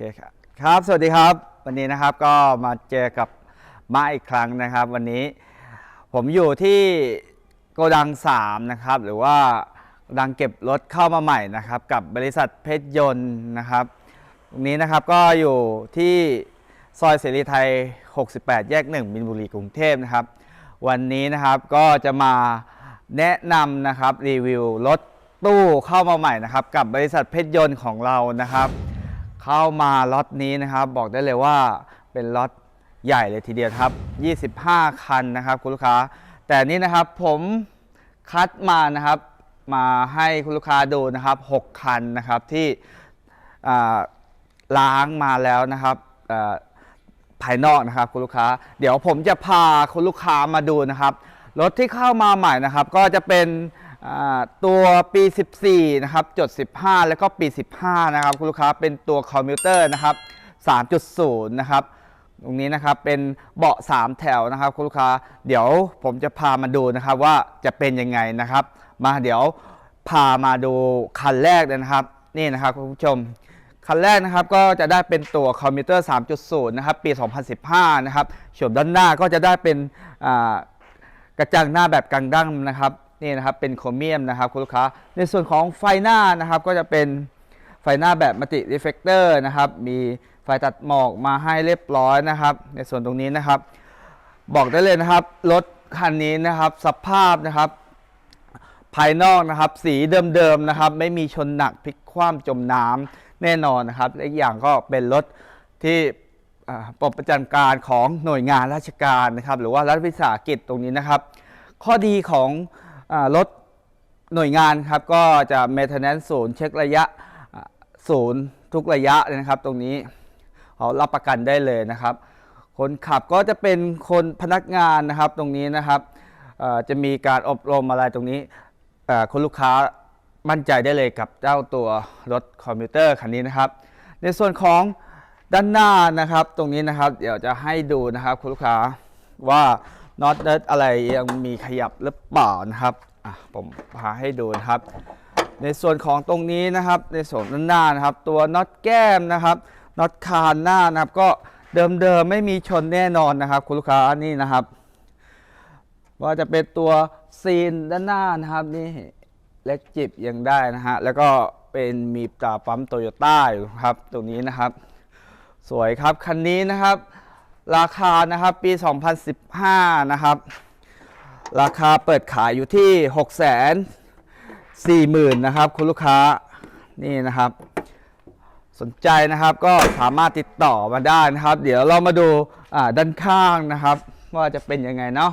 คครับครับ สวัสดีครับ วันนี้นะครับก็มาเจอกับมาอีกครั้งนะครับ วันนี้ผมอยู่ที่โกดัง 3 นะครับ หรือว่าดังเก็บรถเข้ามาใหม่นะครับ กับบริษัทเพชรยนต์นะครับ ตรงนี้นะครับก็อยู่ที่ซอยเสรีไทย 68 แยก 1 มินบุรีกรุงเทพนะครับ วันนี้นะครับก็จะมาแนะนำนะครับรีวิวรถตู้เข้ามาใหม่นะครับ กับบริษัทเพชรยนต์ของเรานะครับ เข้ามาล็อตนี้นะครับ บอกได้เลยว่าเป็นล็อตใหญ่เลยทีเดียวครับ 25 คันนะครับคุณลูกค้า แต่นี่นะครับผมคัดมานะครับ มาให้คุณลูกค้าดูนะครับ 6 คันนะครับที่ล้างมาแล้วนะครับภายนอกนะครับคุณลูกค้า เดี๋ยวผมจะพาคุณลูกค้ามาดูนะครับรถที่เข้ามาใหม่นะครับ ก็จะเป็น ตัวปี 14 นะครับจด 15 แล้วก็ปี 15 นะครับคุณลูกค้าเป็นตัวคอมพิวเตอร์นะครับ 3.0 นะครับตรงนี้นะครับเป็นเบาะ 3 แถวนะครับคุณลูกค้าเดี๋ยวผมจะพามาดูนะครับว่าจะเป็นยังไงนะครับ มาเดี๋ยวพามาดูคันแรกเลยนะครับ นี่นะครับคุณผู้ชมคันแรกนะครับก็จะได้เป็นตัวคอมพิวเตอร์ 3.0 นะครับ ปี 2015 นะครับส่วนด้านหน้าก็จะได้เป็นกระจังหน้าแบบกลางดั้งนะครับ นี่นะครับเป็นโครเมียมนะครับคุณลูกค้า ในส่วนของไฟหน้านะครับก็จะเป็นไฟหน้าแบบมัลติรีเฟกเตอร์นะครับมีไฟตัดหมอกมาให้เรียบร้อยนะครับ ในส่วนตรงนี้นะครับ บอกได้เลยนะครับรถคันนี้นะครับสภาพนะครับภายนอกนะครับสีเดิมๆนะครับ ไม่มีชนหนักพลิกคว่ำจมน้ำแน่นอนนะครับอีกอย่างก็เป็นรถที่ปลดประจำการของหน่วยงานราชการนะครับ หรือว่ารัฐวิสาหกิจตรงนี้นะครับ ข้อดีของ รถหน่วยงานครับก็จะ maintenance ศูนย์เช็คระยะอ่าศูนย์ทุกระยะเลยนะครับ ตรงนี้เขารับประกันได้เลยนะครับ คนขับก็จะเป็นคนพนักงานนะครับตรงนี้นะครับจะมีการอบรมอะไรตรงนี้คุณลูกค้ามั่นใจได้เลยกับเจ้าตัวรถคอมพิวเตอร์คันนี้นะครับ ในส่วนของด้านหน้านะครับ ตรงนี้นะครับ เดี๋ยวจะให้ดูนะครับคุณลูกค้าว่า น็อตเนิร์ดอะไรยังมีขยับหรือเปล่านะครับอะผมพาให้ดูนะครับ ในส่วนของตรงนี้นะครับ ในส่วนด้านหน้านะครับ ตัวน็อตแก้มนะครับน็อตคานหน้านะครับ ก็เดิมๆไม่มีชนแน่นอนนะครับ คุณลูกค้านี่นะครับ ว่าจะเป็นตัวซีนด้านหน้านะครับนี่เล็กจิบยังได้นะฮะแล้วก็เป็นมีตาปั๊มโตโยต้าอยู่ครับตรงนี้นะครับ สวยครับคันนี้นะครับ ราคานะครับปี 2015 นะครับ ราคาเปิดขายอยู่ที่ 6 4 0 0 0 0 นะครับ คุณลูกค้านี่นะครับ สนใจนะครับก็สามารถติดต่อมาได้นะครับ เดี๋ยวเรามาดูาด้านข้างนะครับ ว่าจะเป็นยังไงเนาะ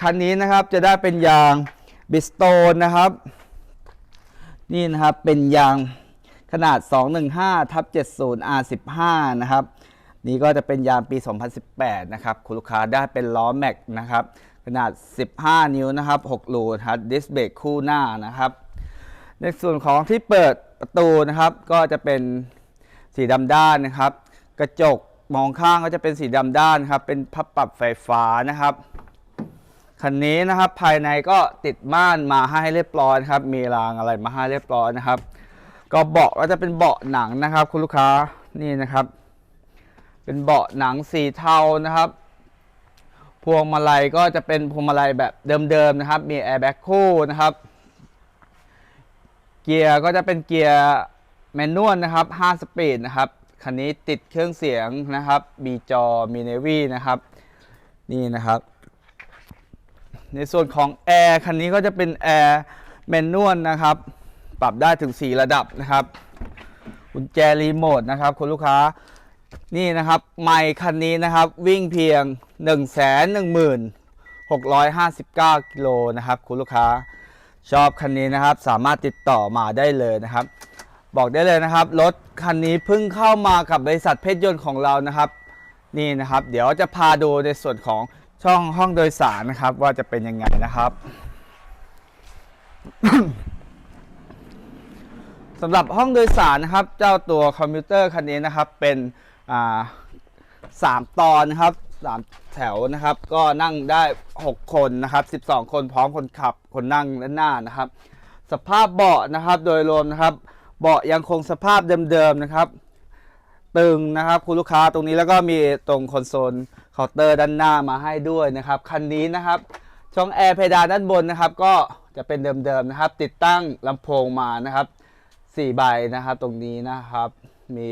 คันนี้นะครับจะได้เป็นยางบิสโตนนะครับ นี่นะครับเป็นยางขนาด 215ทับ70 R15 นะครับ นี่ก็จะเป็นยางปี 2018 นะครับ คุณลูกค้าได้เป็นล้อแม็กนะครับ ขนาด 15 นิ้วนะครับ 6 รูครับดิสเบรกคู่หน้านะครับ ในส่วนของที่เปิดประตูนะครับ ก็จะเป็นสีดำด้านนะครับ กระจกมองข้างก็จะเป็นสีดำด้านครับ เป็นพับปรับไฟฟ้านะครับคันนี้นะครับภายในก็ติดม่านมาให้เรียบร้อยครับ มีรางอะไรมาให้เรียบร้อยนะครับ ก็เบาะก็จะเป็นเบาะหนังนะครับ คุณลูกค้านี่นะครับ เป็นเบาะหนังสีเทานะครับพวงมาลัยก็จะเป็นพวงมาลัยแบบเดิมๆนะครับ มีแอร์แบ็กคู่นะครับ เกียร์ก็จะเป็นเกียร์แมนนวลนะครับ 5 สปีดนะครับ คันนี้ติดเครื่องเสียงนะครับบีจอ มีเนวี่นะครับ นี่นะครับ ในส่วนของแอร์คันนี้ก็จะเป็นแอร์แมนนวลนะครับ ปรับได้ถึง 4 ระดับนะครับ กุญแจรีโมทนะครับ คุณลูกค้า นี่นะครับไมค์คันนี้นะครับ วิ่งเพียง 1 1 6 5 9กิโลนะครับคุณลูกค้าชอบคันนี้นะครับ สามารถติดต่อมาได้เลยนะครับ บอกได้เลยนะครับ รถคันนี้เพิ่งเข้ามากับบริษัทเพชรยนต์ของเรานะครับ นี่นะครับ เดี๋ยวจะพาดูในส่วนของช่องห้องโดยสารนะครับ ว่าจะเป็นยังไงนะครับสำหรับห้องโดยสารนะครับ เจ้าตัวคอมพิวเตอร์คันนี้นะครับ เป็น สามตอนนะครับสามแถวนะครับ ก็นั่งได้6คนนะครับ12คนพร้อมคนขับคนนั่งด้านหน้านะครับ สภาพเบาะนะครับโดยรวมนะครับ เบาะยังคงสภาพเดิมๆนะครับ ตึงนะครับคุณลูกค้าตรงนี้แล้วก็มีตรงคอนโซลเคาน์เตอร์ด้านหน้ามาให้ด้วยนะครับคันนี้นะครับช่องแอร์เพดานด้านบนนะครับ ก็จะเป็นเดิมๆนะครับ ติดตั้งลำโพงมานะครับ4ใบนะครับตรงนี้นะครับ มี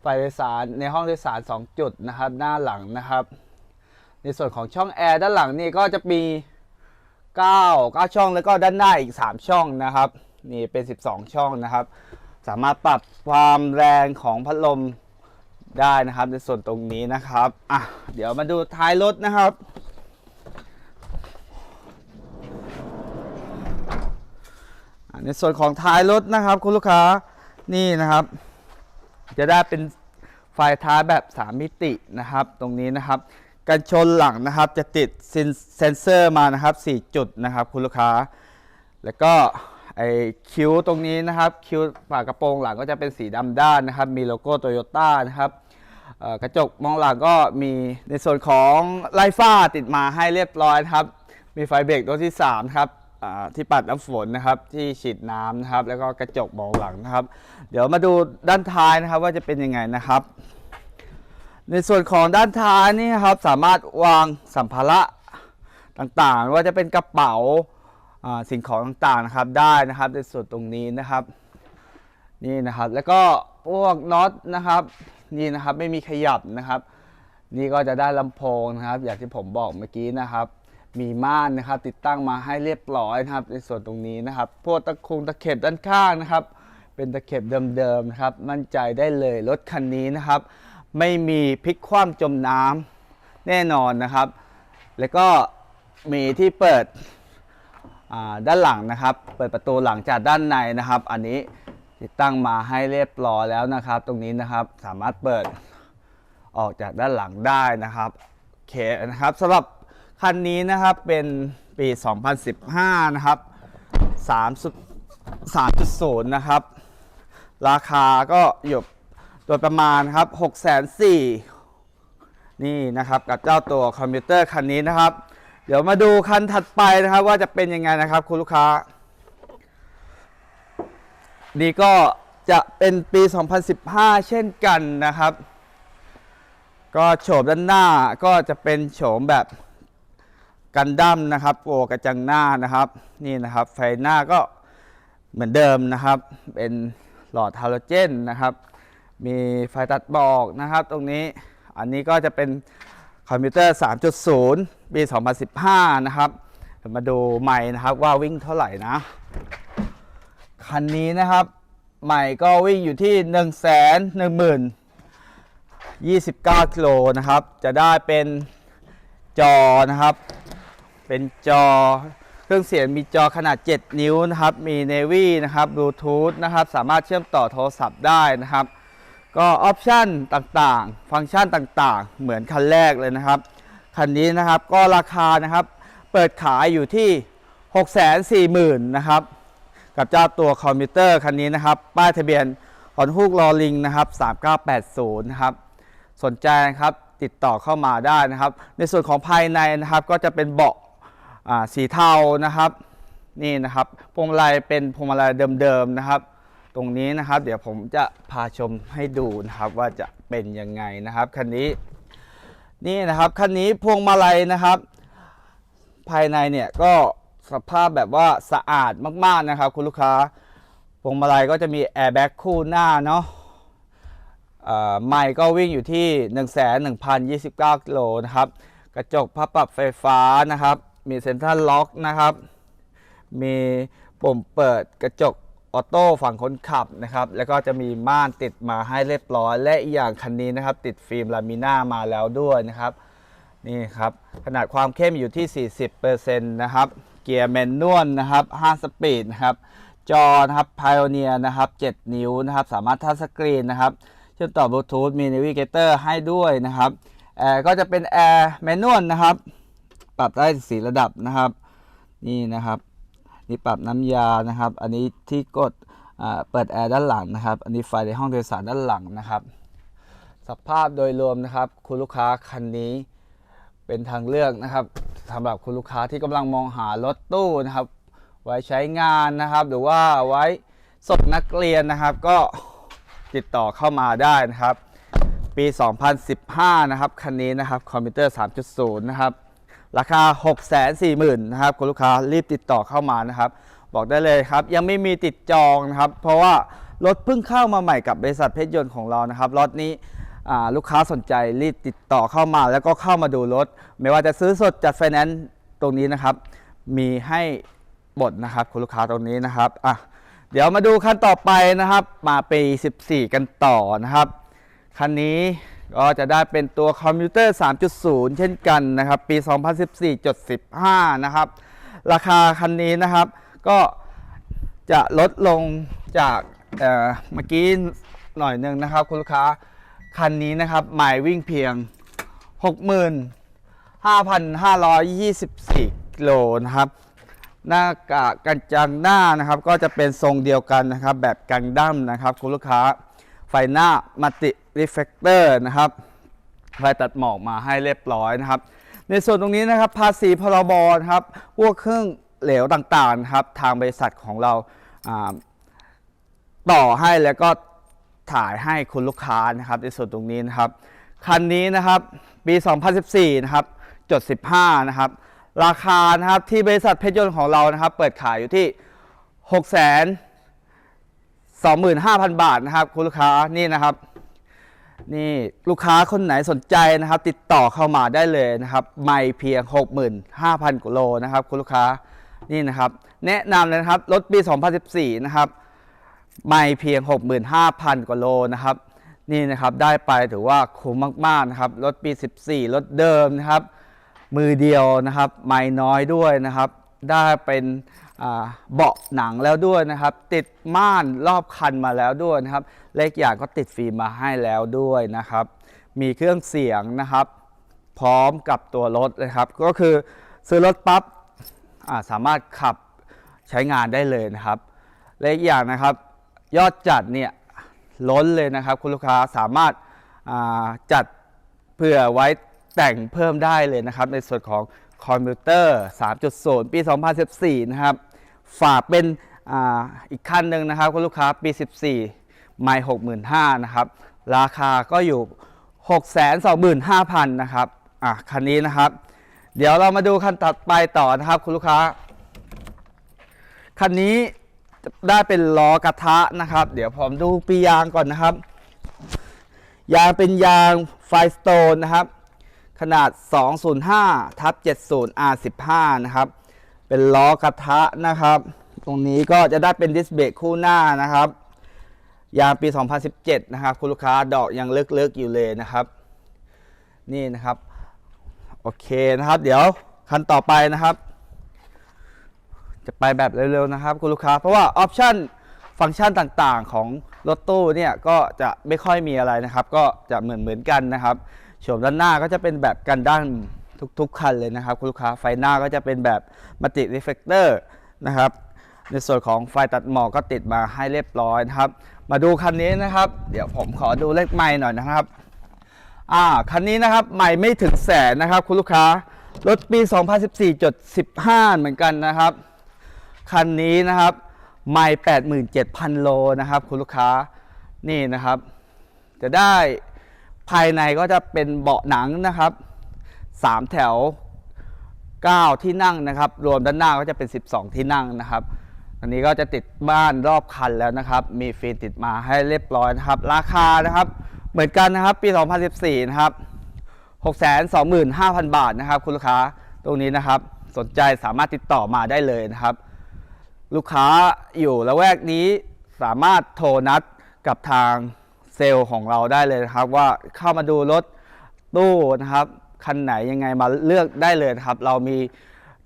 ไฟโดยสารในห้องโดยสาร 2 จุดนะครับหน้าหลังนะครับ ในส่วนของช่องแอร์ด้านหลังนี่ก็จะมี 9 9 ช่องแล้วก็ด้านหน้าอีก 3 ช่องนะครับนี่เป็น 12 ช่องนะครับ สามารถปรับความแรงของพัดลมได้นะครับ ในส่วนตรงนี้นะครับอะเดี๋ยวมาดูท้ายรถนะครับในส่วนของท้ายรถนะครับ คุณลูกค้านี่นะครับ จะได้เป็นไฟท้ายแบบ 3 มิตินะครับ ตรงนี้นะครับกันชนหลังนะครับจะติดเซนเซนเซอร์มานะครับ 4 จุดนะครับ คุณลูกค้า แล้วก็ไอคิ้วตรงนี้นะครับคิ้วฝากระโปรงหลังก็จะเป็นสีดำด้านนะครับ มีโลโก้โตโยต้านะครับกระจกมองหลังก็มีในส่วนของไล่ฟ้าติดมาให้เรียบร้อยครับ มีไฟเบรกตัวที่3ครับ ที่ปัดน้ำฝนนะครับที่ฉีดน้ำนะครับ แล้วก็กระจกมองหลังนะครับ เดี๋ยวมาดูด้านท้ายนะครับว่าจะเป็นยังไงนะครับ ในส่วนของด้านท้ายนี่ครับสามารถวางสัมภาระต่างๆ ว่าจะเป็นกระเป๋าอ่าสิ่งของต่างๆนะครับได้นะครับในส่วนตรงนี้นะครับ นี่นะครับแล้วก็พวกน็อตนะครับนี่นะครับไม่มีขยับนะครับ นี่ก็จะได้ลำโพงนะครับ อย่างที่ผมบอกเมื่อกี้นะครับ มีม่านนะครับ ติดตั้งมาให้เรียบร้อยนะครับ ในส่วนตรงนี้นะครับพวกตะคุงตะเข็บด้านข้างนะครับ เป็นตะเข็บเดิมๆนะครับ มั่นใจได้เลยรถคันนี้นะครับ ไม่มีพลิกคว่ำจมน้ำแน่นอนนะครับ แล้วก็มีที่เปิดด้านหลังนะครับ เปิดประตูหลังจากด้านในนะครับ อันนี้ติดตั้งมาให้เรียบร้อยแล้วนะครับ ตรงนี้นะครับสามารถเปิดออกจากด้านหลังได้นะครับโอเคนะครับสำหรับ คันนี้นะครับเป็นปี 2015 นะครับ3 3.0 นะครับ ราคาก็อยู่โดยประมาณครับ6 4 0 0 0นี่นะครับกับเจ้าตัวคอมพิวเตอร์คันนี้นะครับ เดี๋ยวมาดูคันถัดไปนะครับ ว่าจะเป็นยังไงนะครับคุณลูกค้า นี่ก็จะเป็นปี 2015 เช่นกันนะครับ ก็โฉมด้านหน้าก็จะเป็นโฉมแบบ กันดั้มนะครับโปรกระจังหน้านะครับนี่นะครับไฟหน้าก็เหมือนเดิมนะครับ เป็นหลอดฮาโลเจนนะครับ มีไฟตัดบอกนะครับ ตรงนี้อันนี้ก็จะเป็นคอมพิวเตอร์ 3.0 ปี 2015 นะครับมาดูใหม่นะครับว่าวิ่งเท่าไหร่นะ คันนี้นะครับใหม่ก็วิ่งอยู่ที่ 1 1 0 0 0 0 29 กิโลนะครับ จะได้เป็นจอนะครับ เป็นจอ เครื่องเสียงมีจอขนาด 7 นิ้วนะครับ มี Navy นะครับ Bluetooth นะครับ สามารถเชื่อมต่อโทรศัพท์ได้นะครับ ก็ออปชันต่างๆ ฟังก์ชันต่างๆ เหมือนคันแรกเลยนะครับ คันนี้นะครับก็ราคานะครับ เปิดขายอยู่ที่ 640,000นะครับ กับเจ้าตัวคอมพิวเตอร์คันนี้นะครับ ป้ายทะเบียนฮอนฮูกลอลิงนะครับ3980นะครับ สนใจนะครับติดต่อเข้ามาได้นะครับ ในส่วนของภายในนะครับก็จะเป็นเบาะ สีเทานะครับนี่นะครับพวงมาลัยเป็นพวงมาลัยเดิมๆนะครับ ตรงนี้นะครับ เดี๋ยวผมจะพาชมให้ดูนะครับว่าจะเป็นยังไงนะครับคันนี้นี่นะครับคันนี้พวงมาลัยนะครับ ภายในเนี่ยก็สภาพแบบว่าสะอาดมากๆนะครับ คุณลูกค้าพวงมาลัยก็จะมีแอร์แบ็กคู่หน้าเนาะไมค์ก็วิ่งอยู่ที่ 1 1 0 2 9กิโลนะครับ กระจกพับปรับไฟฟ้านะครับ มีเซ็นทรัลล็อกนะครับ มีปุ่มเปิดกระจกออโต้ฝั่งคนขับนะครับ แล้วก็จะมีม่านติดมาให้เรียบร้อย และอีกอย่างคันนี้นะครับ ติดฟิล์มลามิน่ามาแล้วด้วยนะครับ นี่ครับ ขนาดความเข้มอยู่ที่ 40%นะครับ เกียร์แมนนวลนะครับ 5 สปีดนะครับ จอนะครับ Pioneer นะครับ 7 นิ้วนะครับ สามารถทัชสกรีนนะครับ เชื่อมต่อบลูทูธมี Navigator ให้ด้วยนะครับ แอร์ก็จะเป็นแอร์แมนนวลนะครับ ปรับได้สีระดับนะครับ นี่นะครับนี่ปรับน้ำยานะครับ อันนี้ที่กดเปิดแอร์ด้านหลังนะครับ อันนี้ไฟในห้องโดยสารด้านหลังนะครับ สภาพโดยรวมนะครับ คุณลูกค้าคันนี้เป็นทางเลือกนะครับสำหรับคุณลูกค้าที่กำลังมองหารถตู้นะครับ ไว้ใช้งานนะครับ หรือว่าไว้ส่งนักเรียนนะครับ ก็ติดต่อเข้ามาได้นะครับ ปี 2015 นะครับ คันนี้นะครับ คอมพิวเตอร์ 3.0 นะครับ ราคา 640,000นะครับคุณลูกค้ารีบติดต่อเข้ามานะครับ บอกได้เลยครับ ยังไม่มีติดจองนะครับ เพราะว่ารถเพิ่งเข้ามาใหม่กับบริษัทเพชรยนต์ของเรานะครับรถนี้ลูกค้าสนใจรีบติดต่อเข้ามาแล้วก็เข้ามาดูรถ ไม่ว่าจะซื้อสดจัดไฟแนนซ์ตรงนี้นะครับ มีให้บทนะครับคุณลูกค้าตรงนี้นะครับอะเดี๋ยวมาดูคันต่อไปนะครับ มาปี 14 กันต่อนะครับคันนี้ ก็จะได้เป็นตัวคอมพิวเตอร์ 3.0 เช่นกันนะครับ ปี 2014.15 นะครับ ราคาคันนี้นะครับ ก็จะลดลงจากเมื่อกี้หน่อยหนึ่งนะครับ คุณลูกค้าคันนี้นะครับ หมายวิ่งเพียง 65,524กิโลนะครับหน้ากากกันจังหน้านะครับ ก็จะเป็นทรงเดียวกันนะครับ แบบกันดั้มนะครับ คุณลูกค้าไฟหน้ามัติ รีเฟกเตอร์นะครับไฟตัดหมอกมาให้เรียบร้อยนะครับ ในส่วนตรงนี้นะครับ ภาษีพรบนะครับพวกเครื่องเหลวต่างๆครับ ทางบริษัทของเราาต่อให้แล้วก็ถ่ายให้คุณลูกค้านะครับ ในส่วนตรงนี้นะครับ คันนี้นะครับปี 2014 นะครับจด 15 นะครับ ราคานะครับที่บริษัทเพชรยนต์ของเรานะครับ เปิดขายอยู่ที่ 6 25,000 บาทนะครับ คุณลูกค้านี่นะครับ นี่ลูกค้าคนไหนสนใจนะครับ ติดต่อเข้ามาได้เลยนะครับ ไม่เพียง 65,000กิโลนะครับ คุณลูกค้านี่นะครับ แนะนำเลยนะครับรถปี 2014 นะครับไม่เพียง 65,000กว่าโลนะครับ นี่นะครับได้ไปถือว่าคุ้มมากๆนะครับรถปี 14รถเดิมนะครับ มือเดียวนะครับ ไม่น้อยด้วยนะครับ ได้เป็น เบาะหนังแล้วด้วยนะครับ ติดม่านรอบคันมาแล้วด้วยนะครับ เลขอย่างก็ติดฟิล์มมาให้แล้วด้วยนะครับ มีเครื่องเสียงนะครับ พร้อมกับตัวรถนะครับ ก็คือซื้อรถปั๊บสามารถขับใช้งานได้เลยนะครับและอีกอย่างนะครับ ยอดจัดเนี่ยล้นเลยนะครับ คุณลูกค้าสามารถาจัดเผื่อไว้แต่งเพิ่มได้เลยนะครับ ในส่วนของคอมพิวเตอร์ 3.0 ปี 2014 นะครับ ฝากเป็นออีกคันหนึ่งนะครับคุณลูกค้าปี 14 ไม่65,000นะครับ ราคาก็อยู่ 625,000นะครับอะคันนี้นะครับ เดี๋ยวเรามาดูคันต่อไปต่อนะครับคุณลูกค้า คันนี้ได้เป็นล้อกระทะนะครับ เดี๋ยวผมดูปียางก่อนนะครับ ยางเป็นยางไฟสโตนนะครับ ขนาด 205ทับ70 R15 นะครับ เป็นล้อกระทะนะครับ ตรงนี้ก็จะได้เป็นดิสเบรกคู่หน้านะครับ ยางปี 2017 นะครับ คุณลูกค้าดอกยังเลึกๆอยู่เลยนะครับ นี่นะครับ โอเคนะครับ เดี๋ยวคันต่อไปนะครับ จะไปแบบเร็วๆนะครับ คุณลูกค้า เพราะว่าออปชั่นฟังก์ชันต่างๆของรถตู้เนี่ยก็จะไม่ค่อยมีอะไรนะครับ ก็จะเหมือนเหมือนๆกันนะครับโฉมด้านหน้าก็จะเป็นแบบกันด้าน ทุกๆ คันเลยนะครับ คุณลูกค้าไฟหน้าก็จะเป็นแบบมัลติรีเฟกเตอร์นะครับในส่วนของไฟตัดหมอกก็ติดมาให้เรียบร้อยนะครับ มาดูคันนี้นะครับ เดี๋ยวผมขอดูเลขไม้หน่อยนะครับอ่าคันนี้นะครับใหม่ไม่ถึงแสนนะครับ คุณลูกค้ารถปี 2014.15 เหมือนกันนะครับ คันนี้นะครับไม่87,000 โลนะครับ คุณลูกค้านี่นะครับ จะได้ภายในก็จะเป็นเบาะหนังนะครับ 3 แถว 9 ที่นั่งนะครับ รวมด้านหน้าก็จะเป็น 12 ที่นั่งนะครับอันนี้ก็จะติดบ้านรอบคันแล้วนะครับ มีฟิล์มติดมาให้เรียบร้อยนะครับ ราคานะครับ เหมือนกันนะครับ ปี 2014 นะครับ 625,000 บาทนะครับ คุณลูกค้าตรงนี้นะครับ สนใจสามารถติดต่อมาได้เลยนะครับ ลูกค้าอยู่ละแวกนี้สามารถโทรนัดกับทางเซลล์ของเราได้เลยนะครับ ว่าเข้ามาดูรถตู้นะครับ คันไหนยังไงมาเลือกได้เลยนะครับ เรามี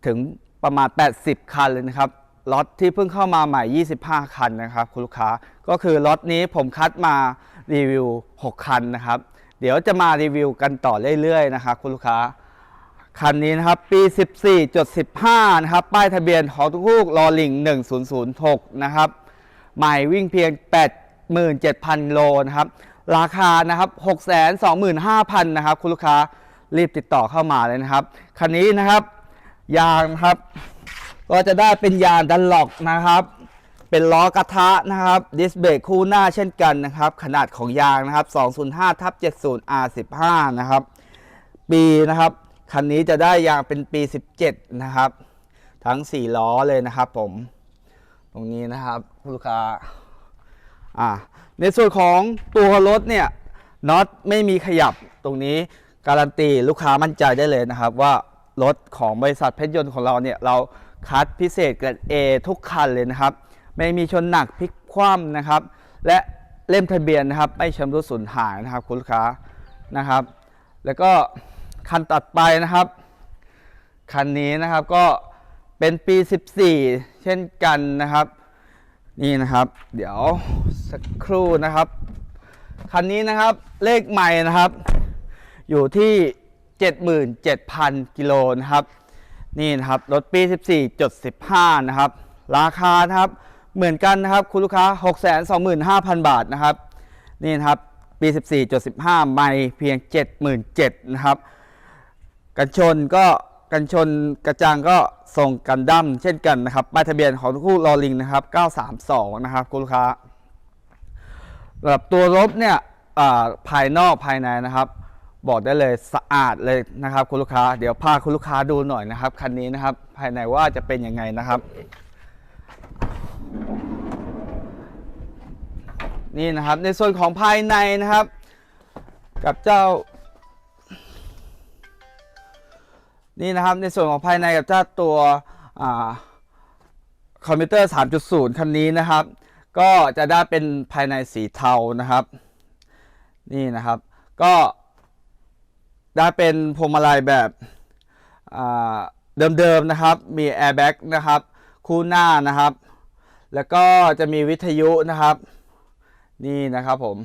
ถึงประมาณ 80 คันเลยนะครับล็อตที่เพิ่งเข้ามาใหม่ 25 คันนะครับ คุณลูกค้าก็คือล็อตนี้ผมคัดมารีวิว 6 คันนะครับ เดี๋ยวจะมารีวิวกันต่อเรื่อยๆนะครับคุณลูกค้าคันนี้นะครับปี 14.15 นะครับ ป้ายทะเบียนหอทุกูกลอลิง 1006 นะครับ ใหม่วิ่งเพียง 87,000 โลนะครับ ราคานะครับ 625,000 นะครับ คุณลูกค้า รีบติดต่อเข้ามาเลยนะครับ คันนี้นะครับยางนะครับ ก็จะได้เป็นยางดันล็อกนะครับ เป็นล้อกระทะนะครับดิสเบรกคู่หน้าเช่นกันนะครับ ขนาดของยางนะครับ 205ทับ70 R15 นะครับ ปีนะครับ คันนี้จะได้ยางเป็นปี 17 นะครับ ทั้ง 4 ล้อเลยนะครับผม ตรงนี้นะครับคุณลูกค้าอ่าในส่วนของตัวรถเนี่ยน็อตไม่มีขยับตรงนี้ การันตีลูกค้ามั่นใจได้เลยนะครับ ว่ารถของบริษัทเพชรยนต์ของเราเนี่ยเราคัดพิเศษเกรด A ทุกคันเลยนะครับ ไม่มีชนหนักพลิกคว่ำนะครับ และเล่มทะเบียนนะครับ ไม่ชำรุดสูญหายนะครับคุณลูกค้านะครับ แล้วก็คันตัดไปนะครับคันนี้นะครับก็เป็นปี 14 เช่นกันนะครับ นี่นะครับ เดี๋ยวสักครู่นะครับคันนี้นะครับเลขใหม่นะครับ อยู่ที่ 77,000 กิโลนะครับ นี่นะครับรถปี 14.15 นะครับ ราคานะครับเหมือนกันนะครับคุณลูกค้า 625,000 บาทนะครับ นี่นะครับปี 14.15 ไม่เพียง 77,000นะครับ กันชนก็กันชนกระจังก็ส่งกันดั้มเช่นกันนะครับป้ายทะเบียนของทุกคู่ลอลิงนะครับ 932 นะครับคุณลูกค้าสำหรับตัวรถเนี่ยอ่าภายนอกภายในนะครับ บอกได้เลยสะอาดเลยนะครับคุณลูกค้า เดี๋ยวพาคุณลูกค้าดูหน่อยนะครับคันนี้นะครับ ภายในว่าจะเป็นยังไงนะครับ นี่นะครับในส่วนของภายในนะครับ กับเจ้า นี่นะครับในส่วนของภายในกับเจ้าตัวอคอมพิวเตอร์ 3.0 คันนี้นะครับ ก็จะได้เป็นภายในสีเทานะครับ นี่นะครับ ก็ ได้เป็นพวงมาลัยแบบเดิมๆนะครับ มีแอร์แบ็กนะครับ คู่หน้านะครับ แล้วก็จะมีวิทยุนะครับ นี่นะครับผม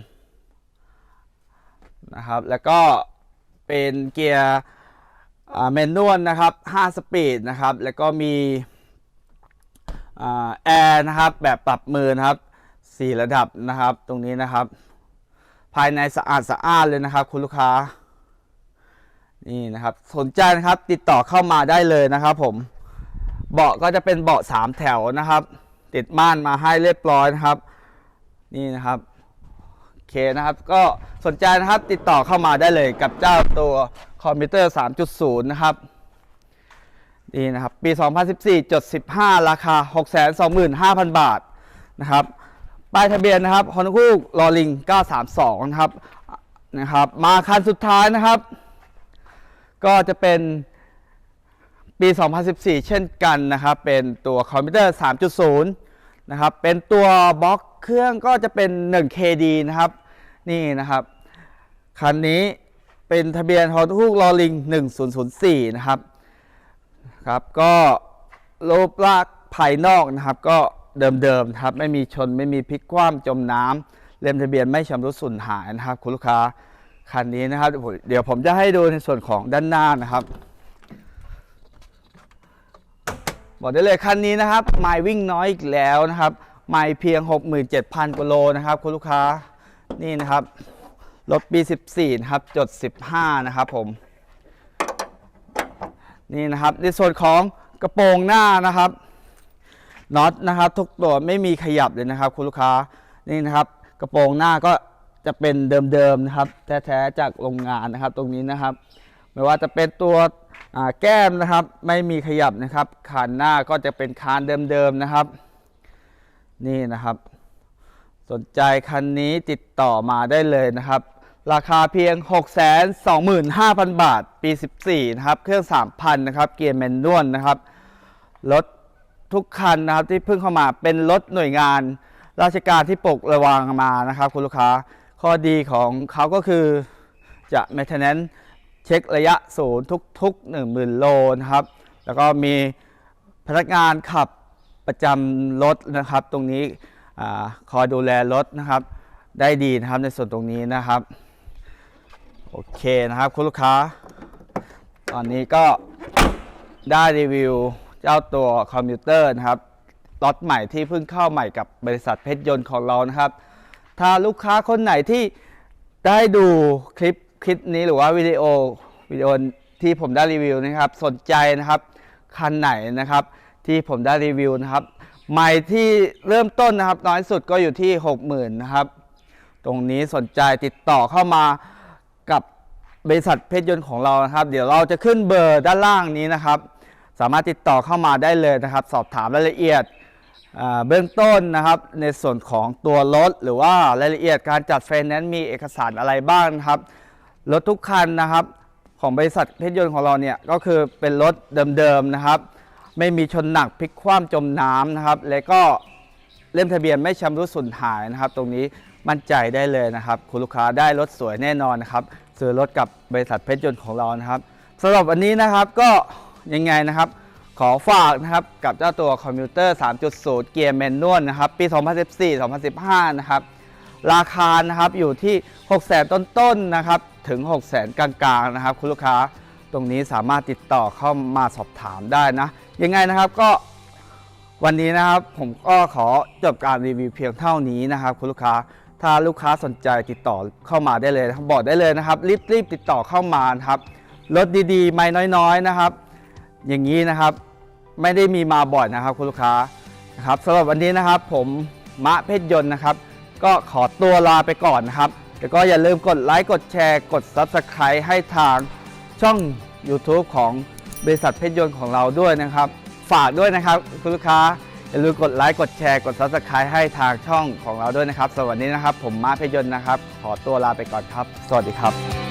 นะครับ แล้วก็เป็นเกียร์แมนนวลนะครับ 5 สปีดนะครับ แล้วก็มีแอร์นะครับ แบบปรับมือนะครับ 4 ระดับนะครับ ตรงนี้นะครับ ภายในสะอาดสะอาดเลยนะครับ คุณลูกค้า นี่นะครับ สนใจนะครับติดต่อเข้ามาได้เลยนะครับ ผมเบาะก็จะเป็นเบาะ3แถวนะครับ ติดม่านมาให้เรียบร้อยนะครับ นี่นะครับโอเคนะครับ ก็สนใจนะครับติดต่อเข้ามาได้เลยกับเจ้าตัวคอมพิวเตอร์ 3.0 นะครับนี่นะครับ ปี 2014จด15 ราคา 625,000 บาทนะครับป้ายทะเบียนนะครับฮอนคูกลอลิง 932 นะครับนะครับ มาคันสุดท้ายนะครับ ก็จะเป็นปี 2014 เช่นกันนะครับ เป็นตัวคอมพิวเตอร์ 3.0 นะครับ เป็นตัวบล็อกเครื่องก็จะเป็น 1KD นะครับ นี่นะครับ คันนี้เป็นทะเบียนฮอทุกลอลิง 1004 นะครับครับ ก็รูปลักษณ์ภายนอกนะครับ ก็เดิมๆครับ ไม่มีชนไม่มีพลิกคว่ำจมน้ำเล่มทะเบียนไม่ชำรุดสูญหายนะครับ คุณลูกค้า คันนี้นะครับ เดี๋ยวผมจะให้ดูในส่วนของด้านหน้านะครับ บอกได้เลยคันนี้นะครับไมล์วิ่งน้อยอีกแล้วนะครับไมล์เพียง 67,000กิโลนะครับคุณลูกค้านี่นะครับรถปี 14 นะครับ จด 15 นะครับผม นี่นะครับ ในส่วนของกระโปรงหน้านะครับน็อตนะครับ ทุกตัวไม่มีขยับเลยนะครับ คุณลูกค้านี่นะครับ กระโปรงหน้าก็ จะเป็นเดิมๆนะครับแท้ๆจากโรงงานนะครับตรงนี้นะครับ ไม่ว่าจะเป็นตัวแก้มนะครับไม่มีขยับนะครับคานหน้าก็จะเป็นคานเดิมๆนะครับ นี่นะครับ สนใจคันนี้ติดต่อมาได้เลยนะครับ ราคาเพียง 625,000 บาท ปี 14 นะครับ เครื่อง 3,000 นะครับเกียร์แมนนวลนะครับรถทุกคันนะครับที่เพิ่งเข้ามาเป็นรถหน่วยงาน ราชการที่ปกระวังมานะครับ คุณลูกค้า ข้อดีของเขาก็คือจะ maintenance เช็คระยะศูนย์ทุกๆ 10,000 โลนะครับ แล้วก็มีพนักงานขับประจำรถนะครับ ตรงนี้อคอยดูแลรถนะครับ ได้ดีนะครับในส่วนตรงนี้นะครับ โอเคนะครับคุณลูกค้า ตอนนี้ก็ได้รีวิวเจ้าตัวคอมพิวเตอร์นะครับล็อตใหม่ที่เพิ่งเข้าใหม่กับบริษัทเพชรยนต์ของเรานะครับ ถ้าลูกค้าคนไหนที่ได้ดูคลิปคลิปนี้หรือว่าวิดีโอวิดีโอที่ผมได้รีวิวนะครับ สนใจนะครับ คันไหนนะครับ ที่ผมได้รีวิวนะครับใหม่ที่เริ่มต้นนะครับน้อยสุดก็อยู่ที่ 60,000นะครับ ตรงนี้สนใจติดต่อเข้ามากับบริษัทเพชรยนต์ของเรานะครับ เดี๋ยวเราจะขึ้นเบอร์ด้านล่างนี้นะครับ สามารถติดต่อเข้ามาได้เลยนะครับ สอบถามรายละเอียด เบื้องต้นนะครับในส่วนของตัวรถหรือว่ารายละเอียดการจัดไฟแนนซ์มีเอกสารอะไรบ้างครับรถทุกคันนะครับ ของบริษัทเพชรยนต์ของเราเนี่ยก็คือเป็นรถเดิมๆนะครับ ไม่มีชนหนักพลิกคว่ำจมน้ำนะครับ และก็เล่มทะเบียนไม่ชำรุดสูญหายนะครับ ตรงนี้มั่นใจได้เลยนะครับ คุณลูกค้าได้รถสวยแน่นอนนะครับซื้อรถกับบริษัทเพชรยนต์ของเรานะครับสำหรับวันนี้นะครับก็ยังไงนะครับ ขอฝากนะครับกับเจ้าตัวคอมพิวเตอร์ 3.0 เกียร์แมนนวลนะครับปี 2014-2015 นะครับราคานะครับอยู่ที่ 600,000 ต้นๆนะครับถึง 6 0 0 0 0 กลางๆนะครับ คุณลูกค้าตรงนี้สามารถติดต่อเข้ามาสอบถามได้นะ ยังไงนะครับก็วันนี้นะครับผมก็ขอจบการรีวิวเพียงเท่านี้นะครับ คุณลูกค้าถ้าลูกค้าสนใจติดต่อเข้ามาได้เลยนะครับบอกได้เลยนะครับรีบรีบติดต่อเข้ามาครับรถดีๆ ไม่น้อยๆนะครับ อย่างนี้นะครับ ไม่ได้มีมาบ่อยนะครับคุณลูกค้านะครับสำหรับวันนี้นะครับ ผมมะเพชรยนต์นะครับ ก็ขอตัวลาไปก่อนนะครับแล้วก็อย่าลืมกดไลค์กดแชร์กด Subscribe ให้ทางช่อง YouTube ของบริษัทเพชรยนต์ของเราด้วยนะครับ ฝากด้วยนะครับคุณลูกค้าอย่าลืมกดไลค์กดแชร์กด Subscribe ให้ทางช่องของเราด้วยนะครับสวัสดีนะครับ ผมมาเพชรยนต์นะครับ ขอตัวลาไปก่อนครับ สวัสดีครับ